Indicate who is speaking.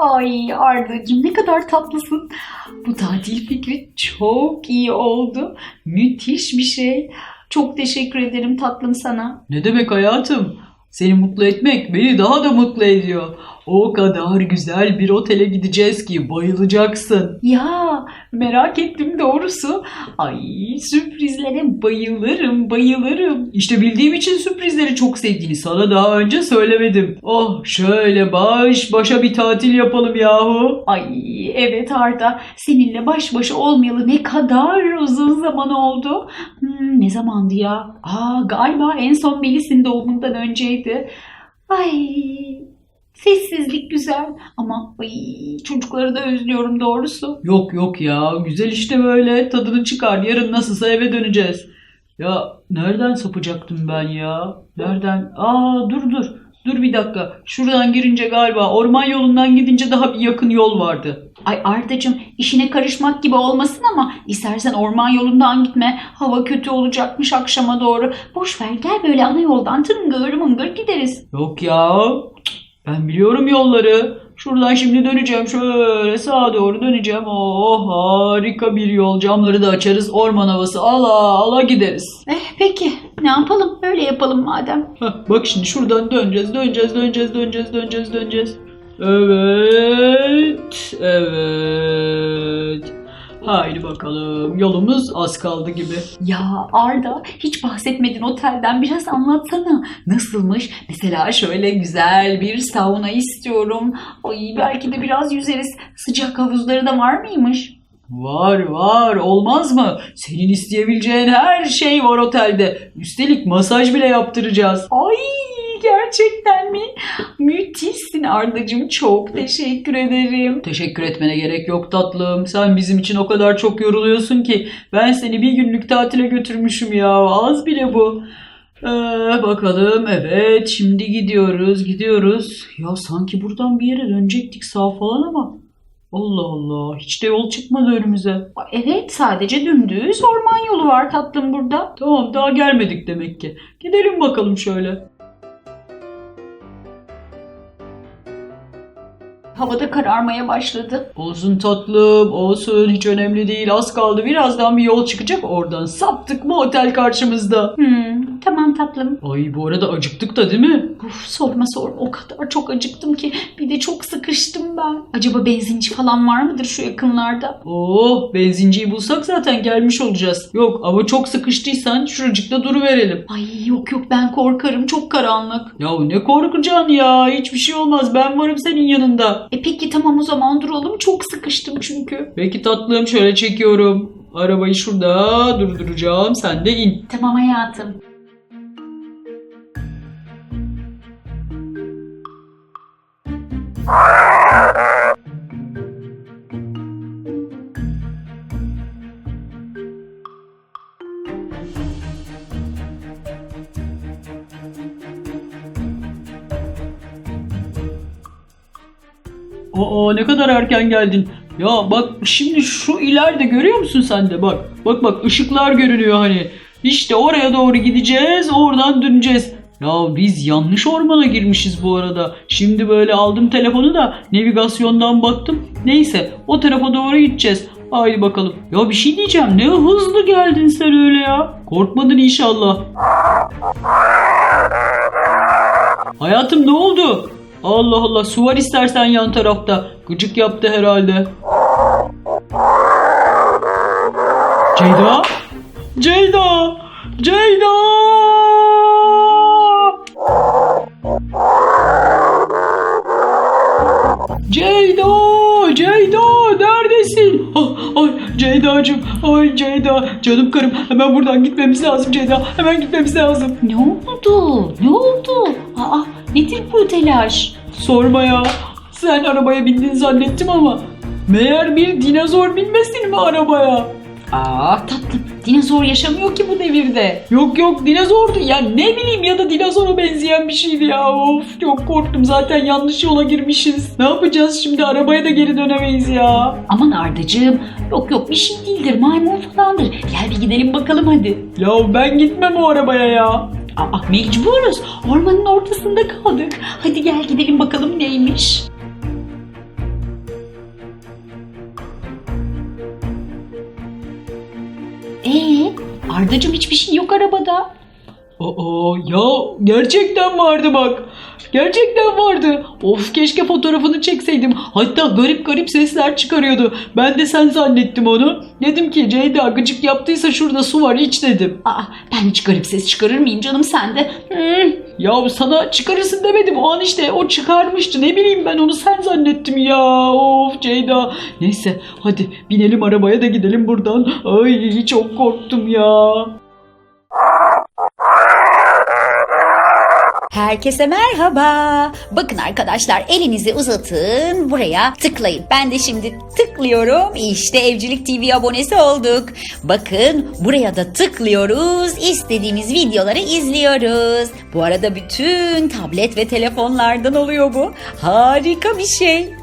Speaker 1: Ay Arda'cığım ne kadar tatlısın. Bu tatil fikri çok iyi oldu. Müthiş bir şey. Çok teşekkür ederim tatlım sana.
Speaker 2: Ne demek hayatım? Seni mutlu etmek beni daha da mutlu ediyor. O kadar güzel bir otele gideceğiz ki bayılacaksın.
Speaker 1: Ya merak ettim doğrusu. Ay sürprizlere bayılırım bayılırım.
Speaker 2: İşte bildiğim için sürprizleri çok sevdiğini sana daha önce söylemedim. Oh şöyle baş başa bir tatil yapalım yahu.
Speaker 1: Ay evet Arda seninle baş başa olmayalı ne kadar uzun zaman oldu. Hmm, ne zamandı ya? Aa galiba en son Melis'in doğumundan önceydi. Ay sessizlik güzel ama ay, çocukları da özlüyorum doğrusu.
Speaker 2: Yok yok ya güzel işte böyle tadını çıkar yarın nasılsa eve döneceğiz. Ya nereden sapacaktım ben ya? Nereden? Aa dur dur. Dur bir dakika. Şuradan girince galiba orman yolundan gidince daha bir yakın yol vardı.
Speaker 1: Ay Ardacığım işine karışmak gibi olmasın ama istersen orman yolundan gitme. Hava kötü olacakmış akşama doğru. Boş ver gel böyle ana yoldan tıngır mıngır gideriz.
Speaker 2: Yok ya. Ben biliyorum yolları. Şuradan şimdi döneceğim. Şöyle sağa doğru döneceğim. Oh harika bir yol. Camları da açarız. Orman havası ala ala gideriz.
Speaker 1: Eh peki ne yapalım öyle yapalım madem.
Speaker 2: Heh, bak şimdi şuradan döneceğiz. Döneceğiz, döneceğiz, döneceğiz, döneceğiz, döneceğiz. Evet. Evet. Haydi bakalım. Yolumuz az kaldı gibi.
Speaker 1: Ya Arda hiç bahsetmedin otelden biraz anlatsana. Nasılmış? Mesela şöyle güzel bir sauna istiyorum. Ay belki de biraz yüzeriz. Sıcak havuzları da var mıymış?
Speaker 2: Var var olmaz mı? Senin isteyebileceğin her şey var otelde. Üstelik masaj bile yaptıracağız.
Speaker 1: Ay gerçekten mi? Müthişsin Ardacığım çok teşekkür ederim.
Speaker 2: Teşekkür etmene gerek yok tatlım. Sen bizim için o kadar çok yoruluyorsun ki ben seni bir günlük tatile götürmüşüm ya. Az bile bu. Ee, bakalım evet şimdi gidiyoruz gidiyoruz. Ya sanki buradan bir yere dönecektik sağ falan ama. Allah Allah hiç de yol çıkmadı önümüze.
Speaker 1: Evet sadece dümdüz orman yolu var tatlım burada.
Speaker 2: Tamam daha gelmedik demek ki. Gidelim bakalım şöyle.
Speaker 1: Havada kararmaya başladı.
Speaker 2: Olsun tatlım olsun. Hiç önemli değil. Az kaldı. Birazdan bir yol çıkacak. Oradan saptık mı otel karşımızda.
Speaker 1: Hmm, tamam tatlım.
Speaker 2: Ay bu arada acıktık da değil mi?
Speaker 1: Uf, sorma sorma o kadar çok acıktım ki bir de çok sıkıştım ben. Acaba benzinci falan var mıdır şu yakınlarda?
Speaker 2: Oh benzinciyi bulsak zaten gelmiş olacağız. Yok ama çok sıkıştıysan şuracıkta duruverelim.
Speaker 1: Ay yok yok ben korkarım çok karanlık.
Speaker 2: Ya ne korkacaksın ya hiçbir şey olmaz ben varım senin yanında.
Speaker 1: E peki tamam o zaman duralım çok sıkıştım çünkü.
Speaker 2: Peki tatlım şöyle çekiyorum. Arabayı şurada durduracağım sen de in.
Speaker 1: Tamam hayatım.
Speaker 2: Aa ne kadar erken geldin. Ya bak şimdi şu ileride görüyor musun sen de bak. Bak bak ışıklar görünüyor hani. İşte oraya doğru gideceğiz oradan döneceğiz. Ya biz yanlış ormana girmişiz bu arada. Şimdi böyle aldım telefonu da navigasyondan baktım. Neyse o tarafa doğru gideceğiz. Haydi bakalım. Ya bir şey diyeceğim. Ne hızlı geldin sen öyle ya. Korkmadın inşallah. Hayatım ne oldu? Allah Allah su var istersen yan tarafta. Gıcık yaptı herhalde. Ceyda? Ceyda! Ceyda! Ceyda'cığım. Ay Ceyda. Canım karım. Hemen buradan gitmemiz lazım Ceyda. Hemen gitmemiz lazım.
Speaker 1: Ne oldu? Ne oldu? Aa nedir bu telaş?
Speaker 2: Sorma ya. Sen arabaya bindin zannettim ama meğer bir dinozor binmesin mi arabaya?
Speaker 1: Aa tatlım dinozor yaşamıyor ki bu devirde.
Speaker 2: Yok yok dinozordu ya ne bileyim ya da dinozora benzeyen bir şeydi ya of çok korktum zaten yanlış yola girmişiz. Ne yapacağız şimdi arabaya da geri dönemeyiz ya.
Speaker 1: Aman Ardacığım yok yok bir şey değildir maymun falandır. Gel bir gidelim bakalım hadi.
Speaker 2: Ya ben gitmem o arabaya ya.
Speaker 1: Aa mecburuz ormanın ortasında kaldık. Hadi gel gidelim bakalım neymiş. Ardacığım hiçbir şey yok arabada.
Speaker 2: Aa ya gerçekten vardı bak. Gerçekten vardı. Of keşke fotoğrafını çekseydim. Hatta garip garip sesler çıkarıyordu. Ben de sen zannettim onu. Dedim ki Ceyda gıcık yaptıysa şurada su var iç dedim.
Speaker 1: Aa, ben hiç garip ses çıkarır mıyım canım sen de? Hmm.
Speaker 2: Ya sana çıkarırsın demedim. O an işte o çıkarmıştı. Ne bileyim ben onu sen zannettim ya. Of Ceyda. Neyse hadi binelim arabaya da gidelim buradan. Ay çok korktum ya.
Speaker 1: Herkese merhaba. Bakın arkadaşlar elinizi uzatın buraya tıklayın. Ben de şimdi tıklıyorum. İşte Evcilik TV abonesi olduk. Bakın buraya da tıklıyoruz. İstediğimiz videoları izliyoruz. Bu arada bütün tablet ve telefonlardan oluyor bu. Harika bir şey.